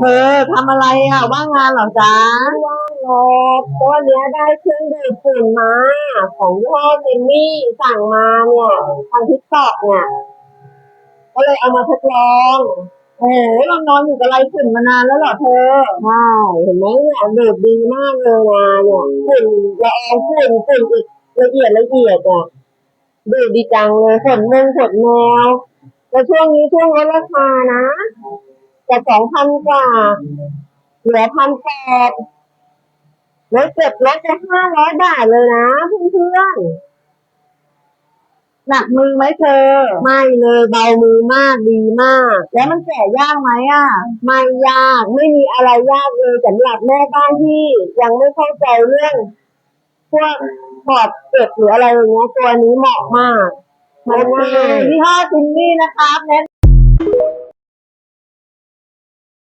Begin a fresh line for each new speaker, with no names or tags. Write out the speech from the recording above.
เธอทำอะไรอะ ว่างงานเหรอจ๊ะ
ว่างหรอกเพราะวันเนี้ยได้เครื่องดูดฝุ่นมาของยี่ห้อเจนนี่สั่งมาเนี่ยทางทิกตอกเนี่ย ก็เลยเอามาทดลอง
โอ้โหเรานอนอยู่กับไรฝุ่นมานานแล้วเหรอเธอ
ใช่เห็นไหมเนี่ยดูดดีมากเลยนะเนี่ยฝุ่นละอองฝุ่นฝุ่นอีกละเอียดละเอียดอะดูดดีจังเลยขนเมืองขนแมวแล้วช่วงนี้ช่วงลดราคานะ จากสองพันกว่า เหลือพันแปดลดเกือบลดจะห้าร้อยบาทเลยนะเพื่อน
หนักมือไหมเธอ
ๆไม่เลยเบามือมากดีมาก
แล้วมันแก่ยากไหมอะ
ไม่ยากไม่มีอะไรยากเลยสำหรับแม่บ้านที่ยังไม่เข้าใจเรื่องพวกถอดเก็บหรืออะไรอย่างเงี้ยตัวนี้เหมาะมาก
โอเคยี่ห้อจินนี่นะครับแนะ